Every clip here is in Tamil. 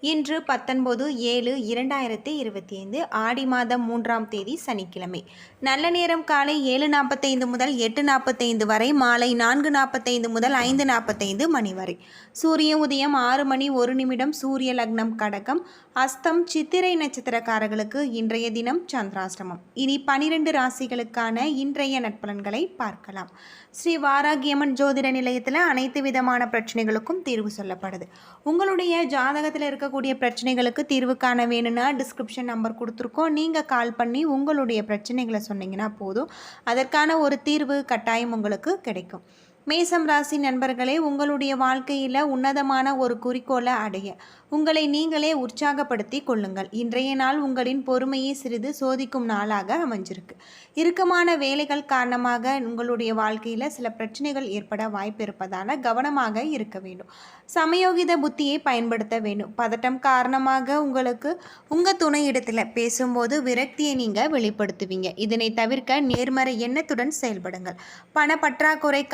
இன்று பத்தொன்பது ஏழு இரண்டாயிரத்தி இருபத்தி ஐந்து ஆடி மாதம் மூன்றாம் தேதி சனிக்கிழமை. நல்ல நேரம் காலை ஏழு நாற்பத்தைந்து முதல் எட்டு நாற்பத்தைந்து வரை மாலை நான்கு நாற்பத்தைந்து முதல் ஐந்து நாற்பத்தைந்து மணி வரை. சூரிய உதயம் ஆறு மணி ஒரு நிமிடம் சூரிய லக்னம் கடகம் அஸ்தம் சித்திரை நட்சத்திரக்காரர்களுக்கு இன்றைய தினம் சந்திராஷ்டமம். இனி பனிரெண்டு ராசிகளுக்கான இன்றைய நட்பலன்களை பார்க்கலாம். ஸ்ரீ வாராகியம்மன் ஜோதிட நிலையத்தில் அனைத்து விதமான பிரச்சனைகளுக்கும் தீர்வு சொல்லப்படுது. உங்களுடைய ஜாதகத்தில் இருக்க இருக்கக்கூடிய பிரச்சனைகளுக்கு தீர்வு காண வேணும்னா டிஸ்கிரிப்ஷன் நம்பர் கொடுத்துருக்கோம். நீங்கள் கால் பண்ணி உங்களுடைய பிரச்சனைகளை சொன்னீங்கன்னா போதும். அதற்கான ஒரு தீர்வு கட்டாயம் உங்களுக்கு கிடைக்கும். மேசம் ராசி நண்பர்களே உங்களுடைய வாழ்க்கையில் உன்னதமான ஒரு குறிக்கோளை அடைய உங்களை நீங்களே உற்சாகப்படுத்தி கொள்ளுங்கள். இன்றைய நாள் உங்களின் பொறுமையை சிறிது சோதிக்கும் நாளாக அமைஞ்சிருக்கு. இறுக்கமான வேலைகள் காரணமாக உங்களுடைய வாழ்க்கையில் சில பிரச்சனைகள் ஏற்பட வாய்ப்பு இருப்பதால் கவனமாக இருக்க வேண்டும். சமயோகித புத்தியை பயன்படுத்த வேண்டும். பதட்டம் காரணமாக உங்களுக்கு உங்கள் துணையிடத்தில் பேசும்போது விரக்தியை நீங்கள் வெளிப்படுத்துவீங்க. இதனை தவிர்க்க நேர்மறை எண்ணத்துடன் செயல்படுங்கள். பண பற்றாக்குறை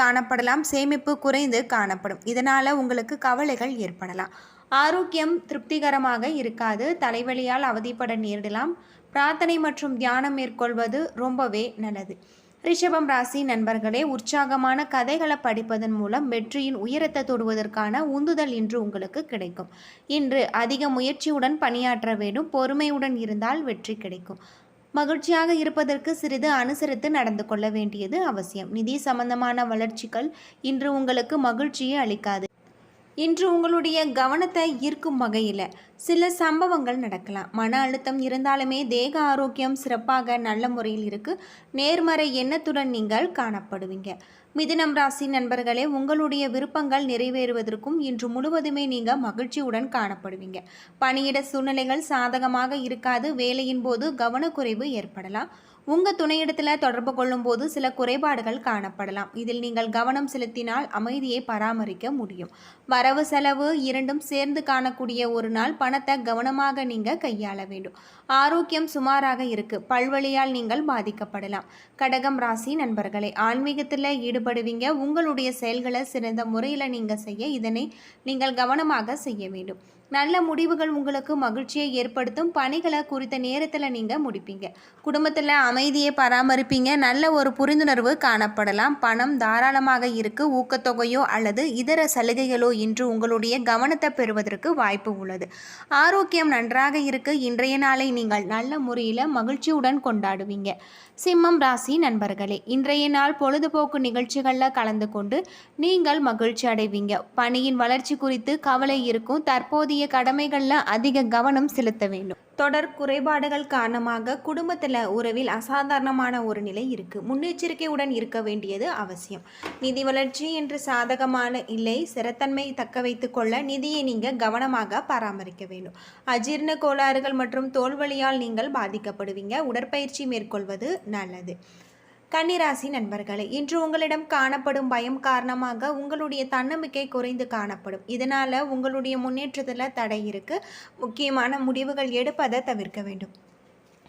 காணப்படலாம் சேமிப்பு குறைந்து காணப்படும். இதனால் உங்களுக்கு கவலைகள் ஏற்படலாம். ஆரோக்கியம் திருப்திகரமாக இருக்காது. தலைவலியால் அவதிப்பட நேரிடலாம். பிரார்த்தனை மற்றும் தியானம் மேற்கொள்வது ரொம்பவே நல்லது. ரிஷபம் ராசி நண்பர்களே உற்சாகமான கதைகளை படிப்பதன் மூலம் வெற்றியின் உயரத்தை தொடுவதற்கான உந்துதல் இன்று உங்களுக்கு கிடைக்கும். இன்று அதிக முயற்சியுடன் பணியாற்ற வேண்டும். பொறுமையுடன் இருந்தால் வெற்றி கிடைக்கும். மகிழ்ச்சியாக இருப்பதற்கு சிறிது அனுசரித்து நடந்து கொள்ள வேண்டியது அவசியம். நிதி சம்பந்தமான வளர்ச்சிகள் இன்று உங்களுக்கு மகிழ்ச்சியை அளிக்காது. இன்று உங்களுடைய கவனத்தை ஈர்க்கும் வகையில் சில சம்பவங்கள் நடக்கலாம். மன அழுத்தம் இருந்தாலுமே தேக ஆரோக்கியம் சிறப்பாக நல்ல முறையில் இருக்கு. நேர்மறை எண்ணத்துடன் நீங்கள் காணப்படுவீங்க. மிதுனம் ராசி நண்பர்களே உங்களுடைய விருப்பங்கள் நிறைவேறுவதற்கும் இன்று முழுவதுமே நீங்கள் மகிழ்ச்சியுடன் காணப்படுவீங்க. பணியிட சூழ்நிலைகள் சாதகமாக இருக்காது. வேலையின் போது கவனக்குறைவு ஏற்படலாம். உங்கள் துணையிடத்தில் தொடர்பு கொள்ளும்போது சில குறைபாடுகள் காணப்படலாம். இதில் நீங்கள் கவனம் செலுத்தினால் அமைதியை பராமரிக்க முடியும். வரவு செலவு இரண்டும் சேர்ந்து காணக்கூடிய ஒரு நாள் பணத்தை கவனமாக நீங்கள் கையாள வேண்டும். ஆரோக்கியம் சுமாராக இருக்கு. பல்வழியால் நீங்கள் பாதிக்கப்படலாம். கடகம் ராசி நண்பர்களே ஆன்மீகத்தில் ஈடுபடுவீங்க. உங்களுடைய செயல்களை சிறந்த முறையில் நீங்கள் செய்ய இதனை நீங்கள் கவனமாக செய்ய வேண்டும். நல்ல முடிவுகள் உங்களுக்கு மகிழ்ச்சியை ஏற்படுத்தும் பணிகளை குறித்த நேரத்தில் நீங்கள் முடிப்பீங்க. குடும்பத்தில் அமைதியை பராமரிப்பீங்க. நல்ல ஒரு புரிந்துணர்வு காணப்படலாம். பணம் தாராளமாக இருக்கு. ஊக்கத்தொகையோ அல்லது இதர சலுகைகளோ இன்று உங்களுடைய கவனத்தை பெறுவதற்கு வாய்ப்பு உள்ளது. ஆரோக்கியம் நன்றாக இருக்கு. இன்றைய நாளை நீங்கள் நல்ல முறையில் மகிழ்ச்சியுடன் கொண்டாடுவீங்க. சிம்மம் ராசி நண்பர்களே இன்றைய நாள் பொழுதுபோக்கு நிகழ்ச்சிகளில் கலந்து கொண்டு நீங்கள் மகிழ்ச்சி அடைவீங்க. பணியின் வளர்ச்சி குறித்து கவலை இருக்கும். தற்போதைய கடமைகளில் அதிக கவனம் செலுத்த வேண்டும். தொடர் குறைபாடுகள் காரணமாக குடும்பத்தில் உறவில் அசாதாரணமான ஒரு நிலை இருக்கு. முன்னெச்சரிக்கையுடன் இருக்க வேண்டியது அவசியம். நிதி வளர்ச்சி என்று சாதகமான இல்லை சிறத்தன்மை தக்க வைத்துக்கொள்ள நிதியை நீங்கள் கவனமாக பராமரிக்க வேண்டும். அஜீர்ண கோளாறுகள் மற்றும் தோல்வழியால் நீங்கள் பாதிக்கப்படுவீங்க. உடற்பயிற்சி மேற்கொள்வது நல்லது. கன்னிராசி நண்பர்களே இன்று உங்களிடம் காணப்படும் பயம் காரணமாக உங்களுடைய தன்னம்பிக்கை குறைந்து காணப்படும். இதனால் உங்களுடைய முன்னேற்றத்தில் தடை இருக்கு. முக்கியமான முடிவுகள் எடுப்பதை தவிர்க்க வேண்டும்.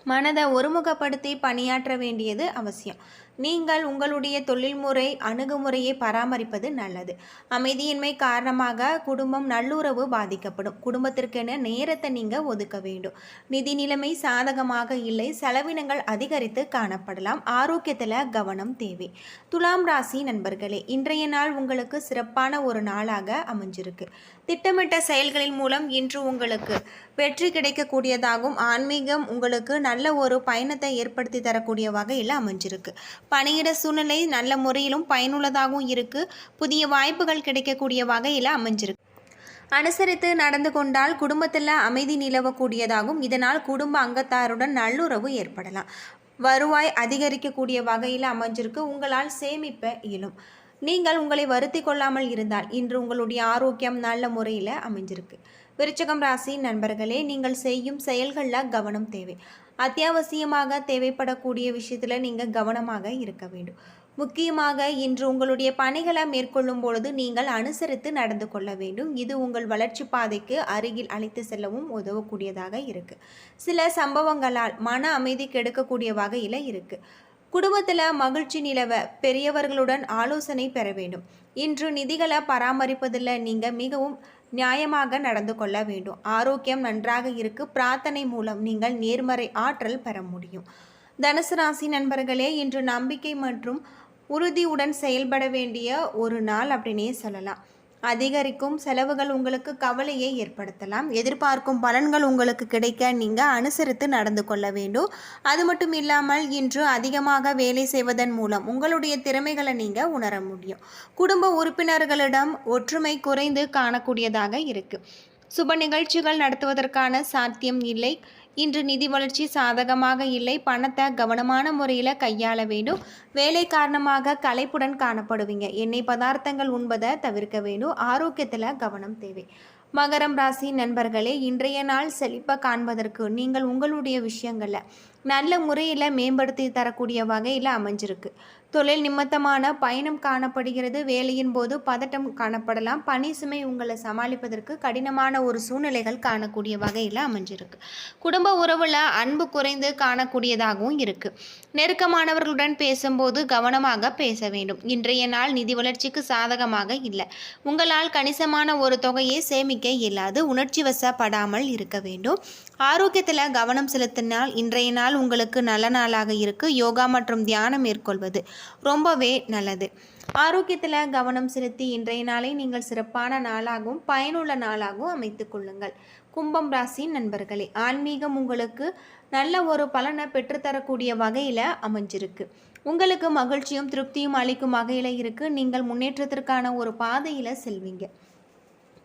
மனதை ஒருமுகப்படுத்தி பணியாற்ற வேண்டியது அவசியம். நீங்கள் உங்களுடைய தொழில்முறை அணுகுமுறையை பராமரிப்பது நல்லது. அமைதியின்மை காரணமாக குடும்பம் நல்லுறவு பாதிக்கப்படும். குடும்பத்திற்கென நேரத்தை நீங்கள் ஒதுக்க வேண்டும். நிதி நிலைமை சாதகமாக இல்லை. செலவினங்கள் அதிகரித்து காணப்படலாம். ஆரோக்கியத்தில் கவனம் தேவை. துலாம் ராசி நண்பர்களே இன்றைய நாள் உங்களுக்கு சிறப்பான ஒரு நாளாக அமைஞ்சிருக்கு. திட்டமிட்ட செயல்களின் மூலம் இன்று உங்களுக்கு வெற்றி கிடைக்கக்கூடியதாகவும் ஆன்மீகம் உங்களுக்கு நல்ல ஒரு பயணத்தை ஏற்படுத்தி தரக்கூடிய வகையில் அமைஞ்சிருக்கு. பணியிட சூழ்நிலை நல்ல முறையிலும் பயனுள்ளதாகவும் இருக்குது புதிய வாய்ப்புகள் கிடைக்கக்கூடிய வகையில் அமைஞ்சிருக்கு. அனுசரித்து நடந்து கொண்டால் குடும்பத்தில் அமைதி நிலவக்கூடியதாகும். இதனால் குடும்ப அங்கத்தாருடன் நல்லுறவு ஏற்படலாம். வருவாய் அதிகரிக்கக்கூடிய வகையில் அமைஞ்சிருக்கு. உங்களால் சேமிப்ப இயலும். நீங்கள் உங்களை வருத்தி கொள்ளாமல் இருந்தால் இன்று உங்களுடைய ஆரோக்கியம் நல்ல முறையில் அமைஞ்சிருக்கு. விருச்சகம் ராசி நண்பர்களே நீங்கள் செய்யும் செயல்களில் கவனம் தேவை. அத்தியாவசியமாக தேவைப்படக்கூடிய விஷயத்தில் நீங்கள் கவனமாக இருக்க வேண்டும். முக்கியமாக இன்று உங்களுடைய பணிகளை மேற்கொள்ளும் பொழுது நீங்கள் அனுசரித்து நடந்து கொள்ள வேண்டும். இது உங்கள் வளர்ச்சி பாதைக்கு அருகில் அழைத்து செல்லவும் உதவக்கூடியதாக இருக்குது சில சம்பவங்களால் மன அமைதி கெடுக்கக்கூடிய வகையில் இருக்குது குடும்பத்தில் மகிழ்ச்சி நிலவ பெரியவர்களுடன் ஆலோசனை பெற வேண்டும். இன்று நிதிகளை பராமரிப்பதில் நீங்கள் மிகவும் நியாயமாக நடந்து கொள்ள வேண்டும். ஆரோக்கியம் நன்றாக இருக்கு. பிரார்த்தனை மூலம் நீங்கள் நேர்மறை ஆற்றல் பெற முடியும். தனுசு ராசி நண்பர்களே இன்று நம்பிக்கை மற்றும் உறுதியுடன் செயல்பட வேண்டிய ஒரு நாள் அப்படின்னே சொல்லலாம். அதிகரிக்கும் செலவுகள் உங்களுக்கு கவலையை ஏற்படுத்தலாம். எதிர்பார்க்கும் பலன்கள் உங்களுக்கு கிடைக்க நீங்கள் அனுசரித்து நடந்து கொள்ள வேண்டும். அது மட்டும் இல்லாமல் இன்று அதிகமாக வேலை செய்வதன் மூலம் உங்களுடைய திறமைகளை நீங்கள் உணர முடியும். குடும்ப உறுப்பினர்களிடம் ஒற்றுமை குறைந்து காணக்கூடியதாக இருக்கு. சுப நிகழ்ச்சிகள் நடத்துவதற்கான சாத்தியம் இல்லை. இன்று நிதி வளர்ச்சி சாதகமாக இல்லை. பணத்தை கவனமான முறையில் கையாள வேண்டும். வேலை காரணமாக களைப்புடன் காணப்படுவீங்க. எண்ணெய் பதார்த்தங்கள் உண்பதை தவிர்க்க வேண்டும். ஆரோக்கியத்தில் கவனம் தேவை. மகரம் ராசி நண்பர்களே இன்றைய நாள் செழிப்பை காண்பதற்கு நீங்கள் உங்களுடைய விஷயங்களை நல்ல முறையில் மேம்படுத்தி தரக்கூடிய வகையில் அமைஞ்சிருக்கு. தொழில் நிமித்தமான பயணம் காணப்படுகிறது. வேலையின் போது பதட்டம் காணப்படலாம். பணி சுமை உங்களை சமாளிப்பதற்கு கடினமான ஒரு சூழ்நிலைகள் காணக்கூடிய வகையில் அமைஞ்சிருக்கு. குடும்ப உறவில் அன்பு குறைந்து காணக்கூடியதாகவும் இருக்கு. நெருக்கமானவர்களுடன் பேசும்போது கவனமாக பேச வேண்டும். இன்றைய நாள் நிதி வளர்ச்சிக்கு சாதகமாக இல்லை. உங்களால் கணிசமான ஒரு தொகையை சேமிக்க இயலாது. உணர்ச்சி வசப்படாமல் இருக்க வேண்டும். ஆரோக்கியத்தில் கவனம் செலுத்தினால் இன்றைய நாள் உங்களுக்கு நல்ல நாளாக இருக்கு. யோகா மற்றும் தியானம் மேற்கொள்வது ரொம்பவே நல்லது. ஆரோக்கியத்தில் கவனம் செலுத்தி இன்றைய நாளை நீங்கள் சிறப்பான நாளாகவும் பயனுள்ள நாளாகவும் அமைத்து கொள்ளுங்கள். கும்பம் ராசி நண்பர்களே ஆன்மீகம் உங்களுக்கு நல்ல ஒரு பலனை பெற்றுத்தரக்கூடிய வகையில் அமைஞ்சிருக்கு. உங்களுக்கு மகிழ்ச்சியும் திருப்தியும் அளிக்கும் வகையில் இருக்குது நீங்கள் முன்னேற்றத்திற்கான ஒரு பாதையில் செல்வீங்க.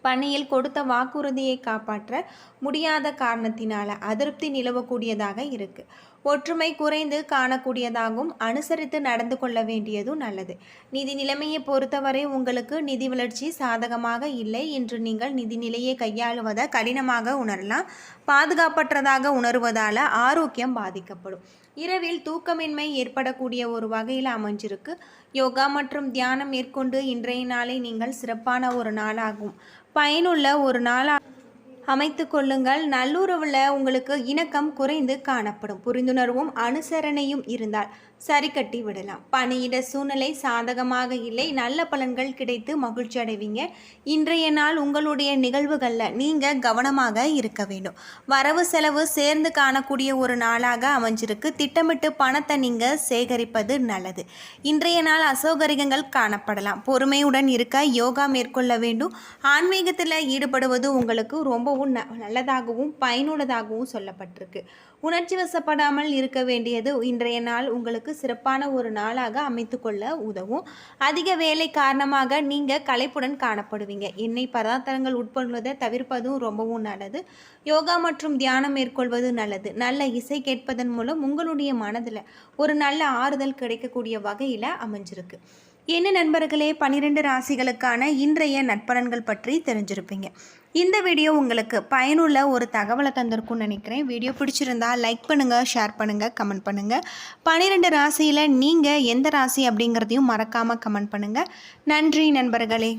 பணியில் கொடுத்த வாக்குறுதியை காப்பாற்ற முடியாத காரணத்தினால அதிருப்தி நிலவக்கூடியதாக இருக்கு. ஒற்றுமை குறைந்து காணக்கூடியதாகவும் அனுசரித்து நடந்து கொள்ள வேண்டியதும் நல்லது. நிதி நிலைமையை பொறுத்தவரை உங்களுக்கு நிதி வளர்ச்சி சாதகமாக இல்லை என்று நீங்கள் நிதி நிலையை கையாளுவதை கடினமாக உணரலாம். பாதுகாப்பற்றதாக உணர்வதால் ஆரோக்கியம் பாதிக்கப்படும். இரவில் தூக்கமின்மை ஏற்படக்கூடிய ஒரு வகையில் அமைஞ்சிருக்கு. யோகா மற்றும் தியானம் மேற்கொண்டு இன்றைய நாளை நீங்கள் சிறப்பான ஒரு நாளாகும். பயனுள்ள ஒரு நாளாக அமைத்து கொள்ளுங்கள். நல்லுறவில் உங்களுக்கு இணக்கம் குறைந்து காணப்படும். புரிந்துணர்வும் அனுசரணையும் இருந்தால் சரி கட்டி விடலாம். பணியிட சூழ்நிலை சாதகமாக இல்லை. நல்ல பலன்கள் கிடைத்து மகிழ்ச்சி அடைவீங்க. இன்றைய நாள் உங்களுடைய நிகழ்வுகளில் நீங்கள் கவனமாக இருக்க வேண்டும். வரவு செலவு சேர்ந்து காணக்கூடிய ஒரு நாளாக அமைஞ்சிருக்கு. திட்டமிட்டு பணத்தை நீங்கள் சேகரிப்பது நல்லது. இன்றைய நாள் அசௌகரியங்கள் காணப்படலாம். பொறுமையுடன் இருக்க யோகா மேற்கொள்ள வேண்டும். ஆன்மீகத்தில் ஈடுபடுவது உங்களுக்கு ரொம்பவும் ந நல்லதாகவும் பயனுள்ளதாகவும் சொல்லப்பட்டிருக்கு. உணர்ச்சி வசப்படாமல் இருக்க வேண்டியது இன்றைய நாள் உங்களுக்கு சிறப்பான ஒரு நாளாக அமைத்துக்கொள்ள உதவும். அதிக வேலை காரணமாக நீங்கள் களைப்புடன் காணப்படுவீங்க. எண்ணெய் பதார்த்தங்கள் உட்கொள்வதை தவிர்ப்பதும் ரொம்பவும் நல்லது. யோகா மற்றும் தியானம் மேற்கொள்வது நல்லது. நல்ல இசை கேட்பதன் மூலம் உங்களுடைய மனதில் ஒரு நல்ல ஆறுதல் கிடைக்கக்கூடிய வகையில் அமைஞ்சிருக்கு. என்ன நண்பர்களே? பன்னிரெண்டு ராசிகளுக்கான இன்றைய நட்பலன்கள் பற்றி தெரிஞ்சிருப்பீங்க. இந்த வீடியோ உங்களுக்கு பயனுள்ள ஒரு தகவலை தந்திருக்கும்னு நினைக்கிறேன். வீடியோ பிடிச்சிருந்தா லைக் பண்ணுங்கள் ஷேர் பண்ணுங்கள் கமெண்ட் பண்ணுங்கள் பன்னிரெண்டு ராசியில் நீங்கள் எந்த ராசி அப்படிங்கிறதையும் மறக்காமல் கமெண்ட் பண்ணுங்கள் நன்றி நண்பர்களே.